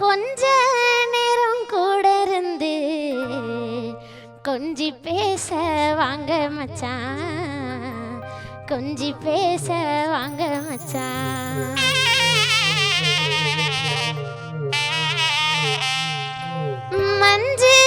கொஞ்ச நேரம் கூட இருந்து கொஞ்சி பேச வாங்க மச்சான். கொஞ்சி பேச வாங்க மச்சான். மஞ்சள்